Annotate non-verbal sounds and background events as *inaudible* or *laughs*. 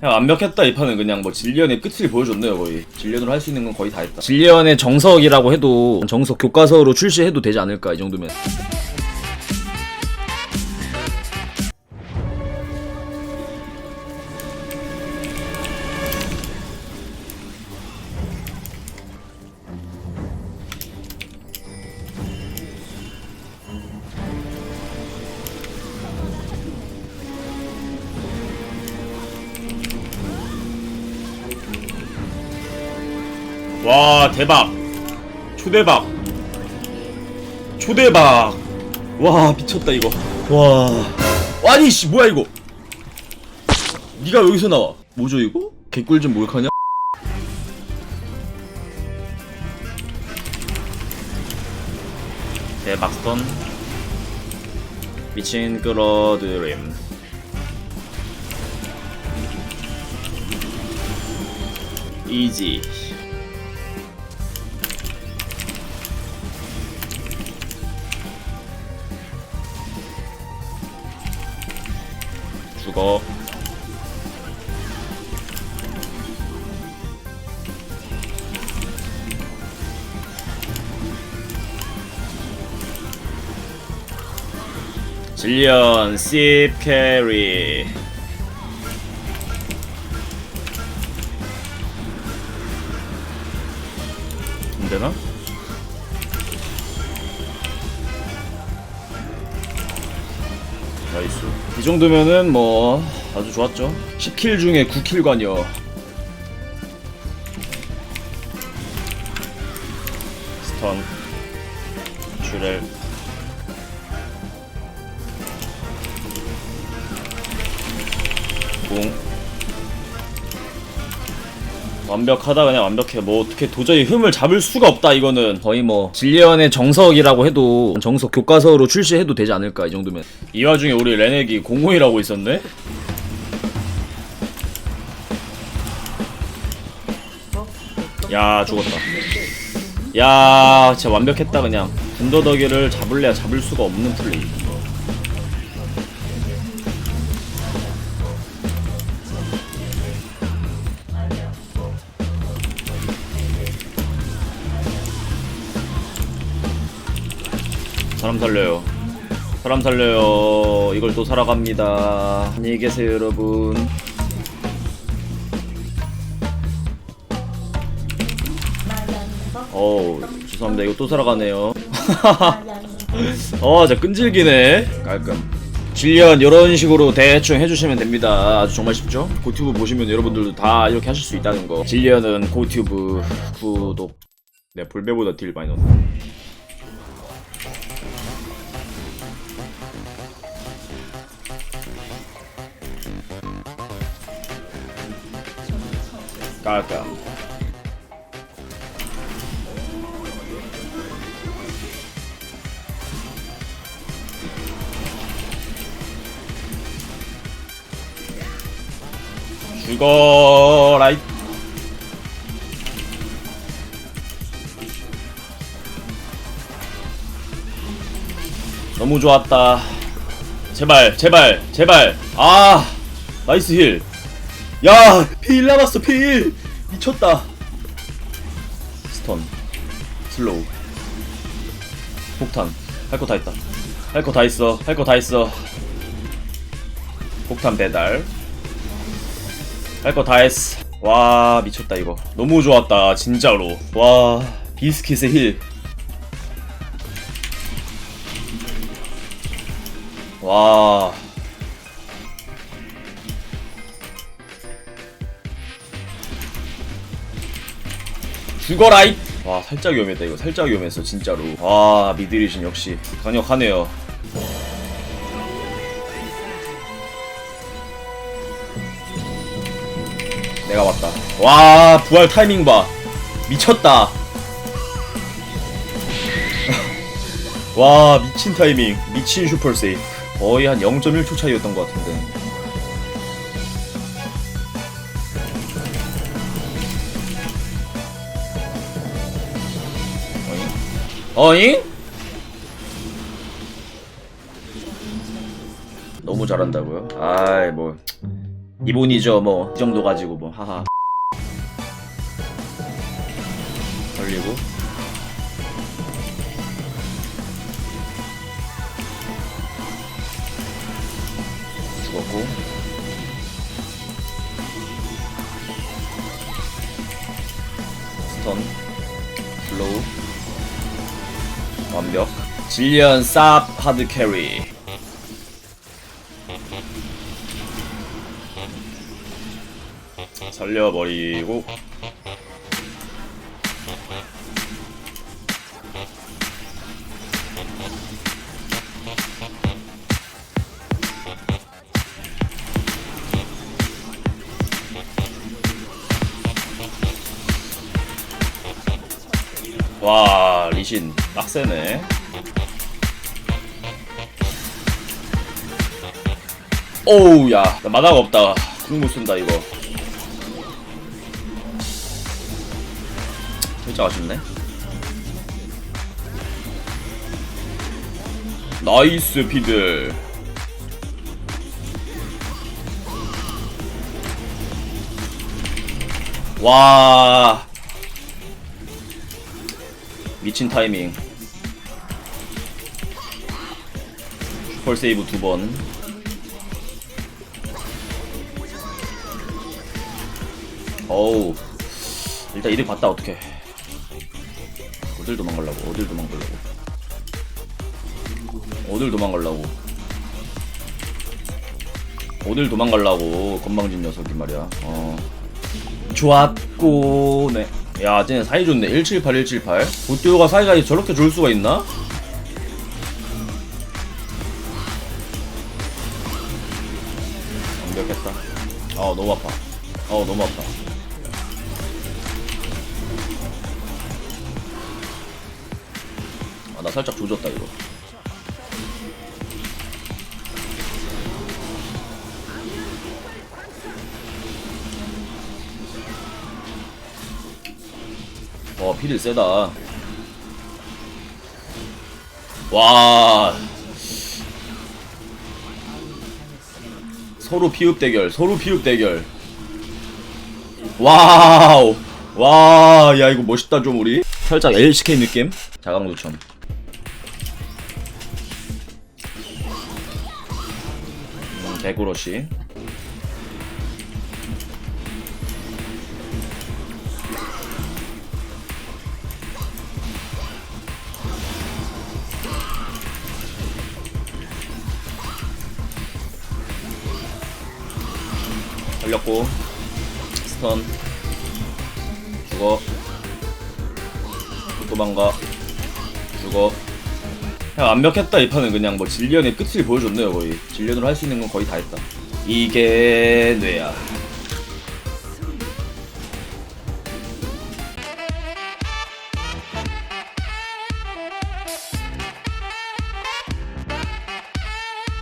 그냥 완벽했다 이 판은 그냥 뭐 질리언의 끝을 보여줬네요 거의. 질리언으로 할 수 있는 건 거의 다 했다. 질리언의 정석이라고 해도 정석 교과서로 출시해도 되지 않을까 이 정도면 와 대박. 초대박. 초대박. 와 미쳤다 이거. 와. 아니 씨 뭐야 이거. 니가 여기서 나와. 뭐죠 이거? 개꿀 좀 목욕하냐? 대박 스톤. 미친 끌어들임. 이지 죽어 질리언 씹 캐리 안되나? 나이스 이 정도면은 뭐 아주 좋았죠. 10킬 중에 9킬관이요. 스턴 슈렐. 공 완벽하다. 그냥 완벽해. 뭐 어떻게 도저히 흠을 잡을 수가 없다 이거는. 거의 뭐 질리언의 정석이라고 해도 정석 교과서로 출시해도 되지 않을까 이 정도면. 이 와중에 우리 레넥이 공호이라고 있었네? 야 죽었다. 야 진짜 완벽했다 그냥. 군더더기를 잡을래야 잡을 수가 없는 플레이 사람 살려요. 사람 살려요. 이걸 또 살아갑니다. 안녕히 계세요, 여러분. 어우, 죄송합니다. 이거 또 살아가네요. *laughs* 어, 진짜 끈질기네. 깔끔. 질리언 이런 식으로 대충 해주시면 됩니다. 아주 정말 쉽죠? 고튜브 보시면 여러분들도 다 이렇게 하실 수 있다는 거. 질리언은 고튜브 구독. 네, 볼배보다 딜 많이 넣었네. 깔끔. 죽어라 이. 너무 좋았다. 제발, 제발, 제발. 아, 나이스 힐. 야, 필 남았어, 필. 미쳤다. 스턴, 슬로우, 폭탄. 할 거 다 있다. 할 거 다 있어. 할 거 다 있어. 폭탄 배달. 할 거 다 했어. 와, 미쳤다 이거. 너무 좋았다, 진짜로. 와, 비스킷의 힐. 와. 죽어라이! 와 살짝 위험했다 이거. 살짝 위험했어 진짜로. 와 미드리신 역시 강력하네요. 내가 왔다. 와 부활 타이밍 봐. 미쳤다. *laughs* 와 미친 타이밍. 미친 슈퍼 세이프 거의 한 0.1초 차이였던 것 같은데 어잉? 너무 잘한다고요? 아이 뭐. 기본이죠 뭐. 이 정도 가지고 뭐. 하하. 걸리고. 죽었고. 스턴. 슬로우 완벽. 질리언 쌉 하드 캐리. 살려버리고 와 리신 빡세네. 오우 야나 마다가 없다. 궁못 쓴다 이거. 살짝 아쉽네. 나이스 피들. 와 미친 타이밍. 슈퍼 세이브 두번. 어우. 일단 이득 봤다 어떡해. 어딜 도망가려고 어딜 도망가려고. 어딜 도망가려고. 어딜 도망가려고 건방진 녀석이 말이야. 어. 좋았고 네. 야 쟤네 사이 좋네. 178 178 보띠오가 사이가 저렇게 좋을 수가 있나? 완벽했다. 아 너무 아파. 어 너무 아파. 아 나 살짝 조졌다 이거 와 피들 세다. 와. 서로 피흡 대결 서로 피흡 대결. 와우. 와 야 이거 멋있다 좀 우리. 살짝 LCK 느낌? 자강도천 음, 개구러시 걸렸고. 스턴. 죽어. 도망가. 죽어. 그냥 완벽했다 이 판은. 그냥 뭐 진리언의 끝을 보여줬네요 거의. 진리언으로 할 수 있는 건 거의 다 했다. 이게 뇌야